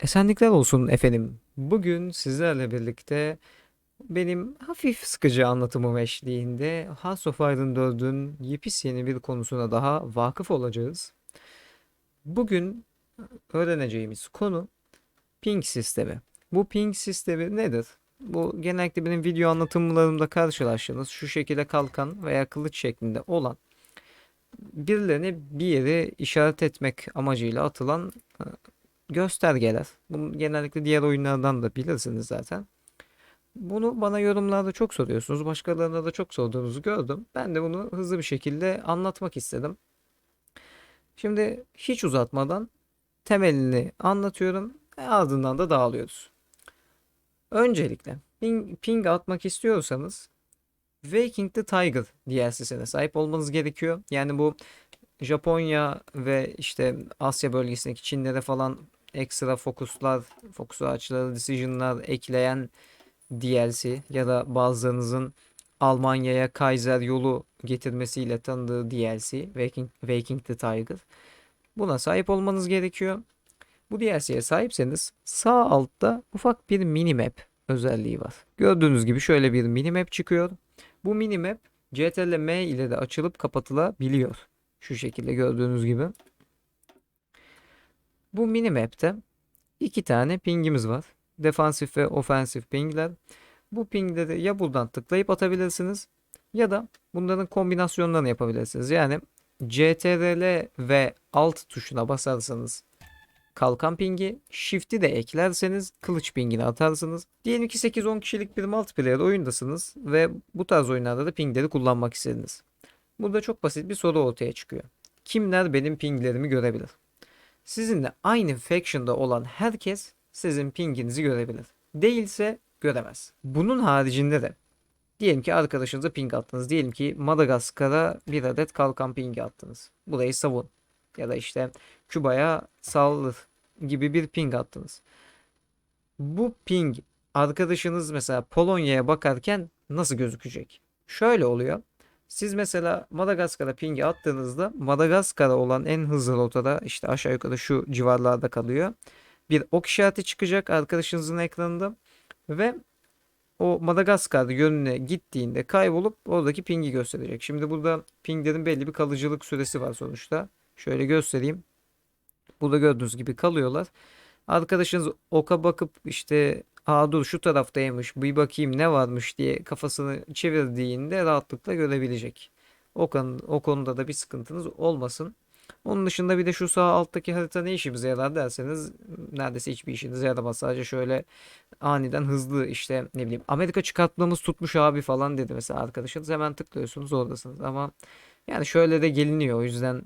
Esenlikler olsun efendim. Bugün sizlerle birlikte benim hafif sıkıcı anlatımım eşliğinde House of Iron 4'ün yepyeni bir konusuna daha vakıf olacağız. Bugün öğreneceğimiz konu ping sistemi. Bu ping sistemi nedir? Bu genellikle benim video anlatımlarımda karşılaştığınız şu şekilde kalkan veya kılıç şeklinde olan birilerine bir yere işaret etmek amacıyla atılan e, göstergeler. Bunu genellikle diğer oyunlardan da bilirsiniz zaten. Bunu bana yorumlarda çok soruyorsunuz. Başkalarına da çok sorduğunuzu gördüm. Ben de bunu hızlı bir şekilde anlatmak istedim. Şimdi hiç uzatmadan temelini anlatıyorum ve ardından da dağılıyoruz. Öncelikle ping, ping atmak istiyorsanız Waking the Tiger DLC'sine sahip olmanız gerekiyor. Yani bu Japonya ve işte Asya bölgesindeki Çinlere falan ekstra fokuslar, fokus ağaçları, decision'lar ekleyen DLC ya da bazılarınızın Almanya'ya Kaiser yolu getirmesiyle tanıdığı DLC Waking, Waking the Tiger. Buna sahip olmanız gerekiyor. Bu DLC'ye sahipseniz sağ altta ufak bir minimap özelliği var. Gördüğünüz gibi şöyle bir minimap çıkıyor. Bu minimap CTRL M ile de açılıp kapatılabiliyor. Şu şekilde gördüğünüz gibi. Bu minimap'te iki tane pingimiz var. Defansif ve ofensif pingler. Bu pingleri ya buradan tıklayıp atabilirsiniz ya da bunların kombinasyonlarını yapabilirsiniz. Yani CTRL ve Alt tuşuna basarsanız kalkan pingi, Shift'i de eklerseniz kılıç pingini atarsınız. Diyelim ki 8-10 kişilik bir multiplayer oyundasınız ve bu tarz oyunlarda da pingleri kullanmak istediniz. Burada çok basit bir soru ortaya çıkıyor. Kimler benim pinglerimi görebilir? Sizinle aynı faction'da olan herkes sizin pinginizi görebilir. Değilse göremez. Bunun haricinde de diyelim ki arkadaşınıza ping attınız. Diyelim ki Madagaskar'a bir adet kalkan pingi attınız. Burayı savun. Ya da işte Küba'ya saldır gibi bir ping attınız. Bu ping arkadaşınız mesela Polonya'ya bakarken nasıl gözükecek? Şöyle oluyor. Siz mesela Madagaskar'a pingi attığınızda Madagaskar'a olan en hızlı rotada işte aşağı yukarı şu civarlarda kalıyor. Bir ok işareti çıkacak arkadaşınızın ekranında ve o Madagaskar yönüne gittiğinde kaybolup oradaki pingi gösterecek. Şimdi burada pinglerin belli bir kalıcılık süresi var sonuçta. Şöyle göstereyim. Burada gördüğünüz gibi kalıyorlar. Arkadaşınız oka bakıp işte aa dur şu taraftaymış bir bakayım ne varmış diye kafasını çevirdiğinde rahatlıkla görebilecek. O, kan, o konuda da bir sıkıntınız olmasın. Onun dışında bir de şu sağ alttaki harita ne işimize yarar derseniz neredeyse hiçbir işinize yaramaz. Sadece şöyle aniden hızlı işte ne bileyim Amerika çıkartmamız tutmuş abi falan dedi mesela arkadaşınız hemen tıklıyorsunuz oradasınız ama yani şöyle de geliniyor o yüzden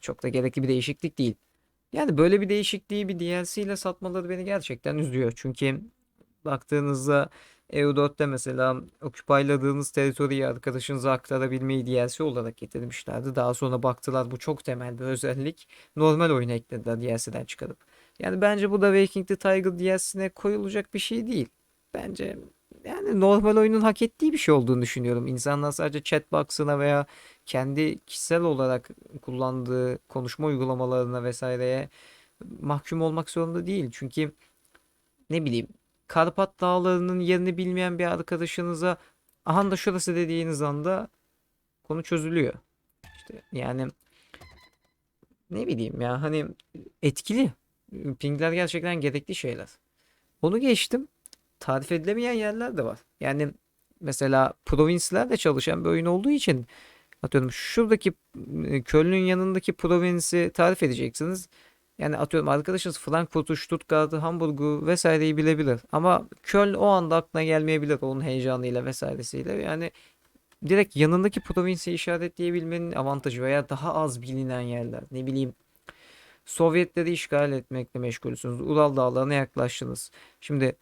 çok da gerekli bir değişiklik değil. Yani böyle bir değişikliği bir DLC ile satmaları beni gerçekten üzüyor. Çünkü baktığınızda EU4'te mesela okupayladığınız teritoriyi arkadaşınıza aktarabilmeyi DLC olarak getirmişlerdi. Daha sonra baktılar bu çok temel bir özellik. Normal oyuna eklediler DLC'den çıkarıp. Yani bence bu da Waking the Tiger DLC'ne koyulacak bir şey değil. Bence yani normal oyunun hak ettiği bir şey olduğunu düşünüyorum. İnsanlar sadece chatbox'ına veya kendi kişisel olarak kullandığı konuşma uygulamalarına vesaireye mahkum olmak zorunda değil. Çünkü ne bileyim Karpat Dağları'nın yerini bilmeyen bir arkadaşınıza aha da şurası dediğiniz anda konu çözülüyor. İşte yani ne bileyim ya hani etkili. Pingler gerçekten gerekli şeyler. Onu geçtim. Tarif edilemeyen yerler de var. Yani mesela provinslerle çalışan bir oyun olduğu için atıyorum şuradaki e, Köln'ün yanındaki provinsi tarif edeceksiniz. Yani atıyorum arkadaşınız Frankfurt'u, Stuttgart'ı, Hamburg'u vesaireyi bilebilir. Ama Köln o anda aklına gelmeyebilir onun heyecanıyla vesairesiyle. Yani direkt yanındaki provinsi işaretleyebilmenin avantajı veya daha az bilinen yerler. Ne bileyim Sovyetleri işgal etmekle meşgulsünüz. Ural Dağları'na yaklaştınız. Şimdi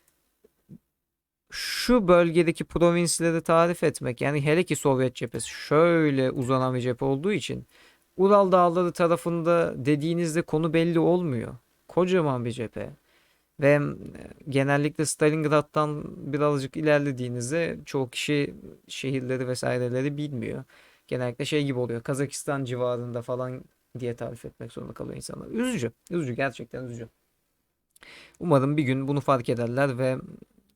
şu bölgedeki provinsleri tarif etmek yani hele ki Sovyet cephesi şöyle uzanan bir cephe olduğu için Ural Dağları tarafında dediğinizde konu belli olmuyor. Kocaman bir cephe. Ve e, genellikle Stalingrad'dan birazcık ilerlediğinizde çoğu kişi şehirleri vesaireleri bilmiyor. Genellikle şey gibi oluyor. Kazakistan civarında falan diye tarif etmek zorunda kalıyor insanlar. Üzücü. Üzücü. Gerçekten üzücü. Umarım bir gün bunu fark ederler ve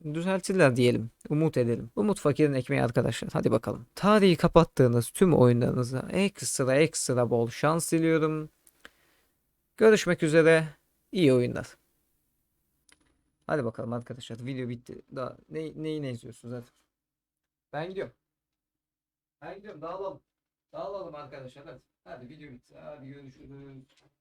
düzeltirler diyelim. Umut edelim. Umut fakirin ekmeği arkadaşlar. Hadi bakalım. Tarihi kapattığınız tüm oyunlarınıza ekstra ekstra bol şans diliyorum. Görüşmek üzere. İyi oyunlar. Hadi bakalım arkadaşlar. Video bitti. Daha ne, neyi ne izliyorsunuz hadi. Ben gidiyorum. Ben gidiyorum. Dağılalım. Dağılalım arkadaşlar hadi. Hadi video bitti. Hadi görüşürüz.